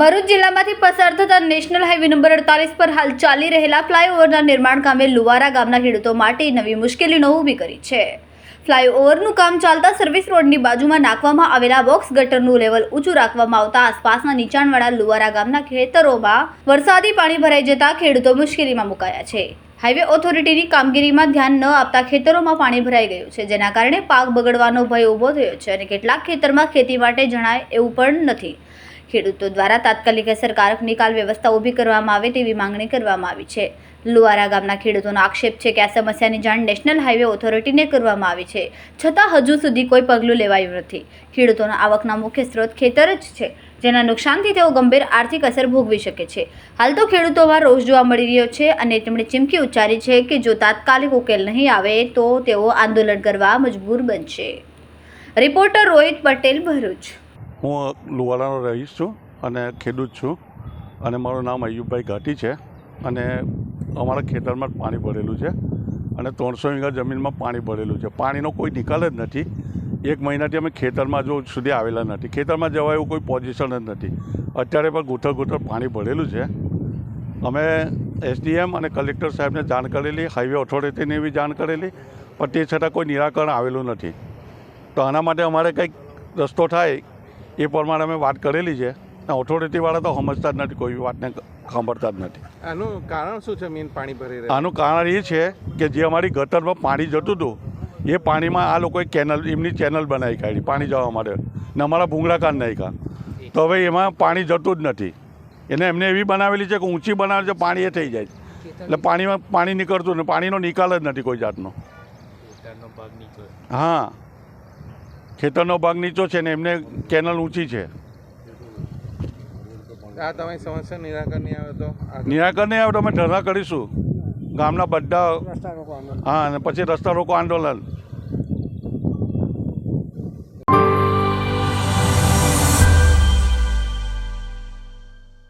ભરૂચ જિલ્લામાંથી પસાર થતા નેશનલ હાઈવે નંબર અડતાલીસ પર હાલ ચાલી રહેલા ફ્લાયઓવરના નિર્માણ કામે લુવારા ગામના ખેડૂતો માટે નવી મુશ્કેલીનો ઊભી કરી છે. ફ્લાયઓવરનું કામ ચાલતા સર્વિસ રોડની બાજુમાં નાખવામાં આવેલા બોક્સ ગટરનું લેવલ ઊંચું રાખવામાં આવતા આસપાસના નીચાણવાળા લુવારા ગામના ખેતરોમાં વરસાદી પાણી ભરાઈ જતા ખેડૂતો મુશ્કેલીમાં મુકાયા છે. હાઈવે ઓથોરિટીની કામગીરીમાં ધ્યાન ન આપતા ખેતરોમાં પાણી ભરાઈ ગયું છે, જેના કારણે પાક બગડવાનો ભય ઊભો થયો છે અને કેટલાક ખેતરમાં ખેતી માટે જણાય એવું પણ નથી. ખેડૂતો દ્વારા તાત્કાલિક અસરકારક નિકાલ વ્યવસ્થા ઊભી કરવામાં આવે તેવી માંગણી કરવામાં આવી છે. લુવારા ગામના ખેડૂતોનો આક્ષેપ છે કે આ સમસ્યાની જાણ નેશનલ હાઈવે ઓથોરિટીને કરવામાં આવી છે. છતાં હજુ સુધી કોઈ પગલું લેવાયું નથી. ખેડૂતોના આવકના મુખ્ય સ્ત્રોત ખેતર જ છે, જેના નુકસાનથી તેઓ ગંભીર આર્થિક અસર ભોગવી શકે છે. હાલ તો ખેડૂતોમાં રોષ જોવા મળી રહ્યો છે અને તેમણે ચીમકી ઉચ્ચારી છે કે જો તાત્કાલિક ઉકેલ નહીં આવે તો તેઓ આંદોલન કરવા મજબૂર બનશે. રિપોર્ટર રોહિત પટેલ ભરૂચ. હું લુવાડાનો રહીશ છું અને ખેડૂત છું અને મારું નામ અયુબભાઈ ઘાટી છે અને અમારા ખેતરમાં પાણી ભરેલું છે અને ત્રણસો વીઘા જમીનમાં પાણી ભરેલું છે. પાણીનો કોઈ નિકાલ જ નથી. એક મહિનાથી અમે ખેતરમાં જો સુધી આવેલા નથી. ખેતરમાં જવા એવું કોઈ પોઝિશન જ નથી. અત્યારે પણ ગૂંથળ ગૂંથળ પાણી ભરેલું છે. અમે એસડીએમ અને કલેક્ટર સાહેબને જાણ કરેલી હાઈવે ઓથોરિટીને એવી જાણ કરેલી, પણ તે છતાં કોઈ નિરાકરણ આવેલું નથી. તો આના માટે અમારે કંઈક રસ્તો થાય એ પ્રમાણે અમે વાત કરેલી છે. ઓથોરિટીવાળા તો સમજતા જ નથી કોઈ વાતને સાંભળતા જ નથી. આનું કારણ શું છે મેન પાણી ભરી રહ્યા આનું કારણ એ છે કે જે અમારી ગટરમાં પાણી જતું હતું એ પાણીમાં આ લોકોએ કેનલ એમની ચેનલ બનાવી કાઢી પાણી જવા માટે. ને અમારા ભૂંગળાકાર નાખ્યા. તો હવે એમાં પાણી જતું જ નથી. એને એમને એવી બનાવેલી છે કે ઊંચી બનાવે છે પાણી એ થઈ જાય. એટલે પાણીમાં પાણી નીકળતું ને પાણીનો નિકાલ જ નથી કોઈ જાતનો. હા. ખેતરનો ભાગ નીચો છે ને એમને કેનલ ઊંચી છે. આ તમારી સમસ્યા નિરાકરણ નહીં આવે તો? નિરાકરણ નહીં આવે તો અમે ધરણા કરીશું. ગામના બધા હા અને પછી રસ્તા રોકો આંદોલન.